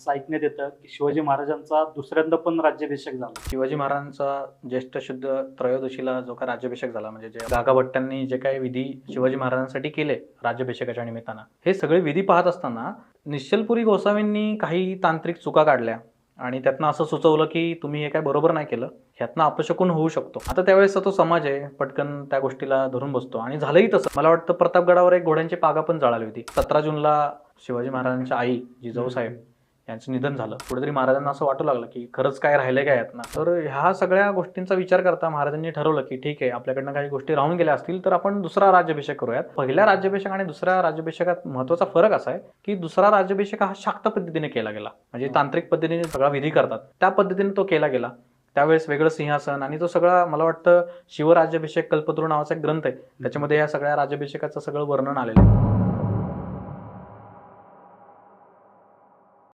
असं ऐकण्यात येतं की शिवाजी महाराजांचा दुसऱ्यांदा पण राज्याभिषेक झाला. शिवाजी महाराजांचा ज्येष्ठ शुद्ध त्रयोदशीला जो काय राज्याभिषेक झाला म्हणजे जे गागाभट्टांनी जे काही विधी शिवाजी महाराजांसाठी केले राज्याभिषेकाच्या निमित्तानं हे सगळे विधी पाहत असताना निश्चलपुरी गोसावींनी काही तांत्रिक चुका काढल्या आणि त्यातनं असं सुचवलं की तुम्ही हे काय बरोबर नाही केलं ह्यातनं अपशकून होऊ शकतो. आता त्यावेळेस तो समाज आहे पटकन त्या गोष्टीला धरून बसतो आणि झालंही तसं. मला वाटतं प्रतापगडावर एक घोड्यांची पागा पण जळाली होती. सतरा जूनला शिवाजी महाराजांच्या आई जिजाऊसाहेब यांचं निधन झालं. कुठेतरी महाराजांना असं वाटू लागलं की खरंच काय राहिलं काय यातनं. तर ह्या सगळ्या गोष्टींचा विचार करता महाराजांनी ठरवलं की ठीक आहे आपल्याकडनं काही गोष्टी राहून गेल्या असतील तर आपण दुसरा राज्याभिषेक करूयात. पहिल्या राज्याभिषेक आणि दुसऱ्या राज्याभिषेकात महत्त्वाचा फरक असा आहे की दुसरा राज्याभिषेक हा शाक्त पद्धतीने केला गेला. म्हणजे तांत्रिक पद्धतीने सगळा विधी करतात. त्या पद्धतीने तो केला गेला. त्यावेळेस वेगळं सिंहासन आणि तो सगळा मला वाटतं शिवराज्याभिषेक कल्पतरू नावाचा एक ग्रंथ आहे. त्याच्यामध्ये या सगळ्या राज्याभिषेकाचं सगळं वर्णन आलेलं आहे.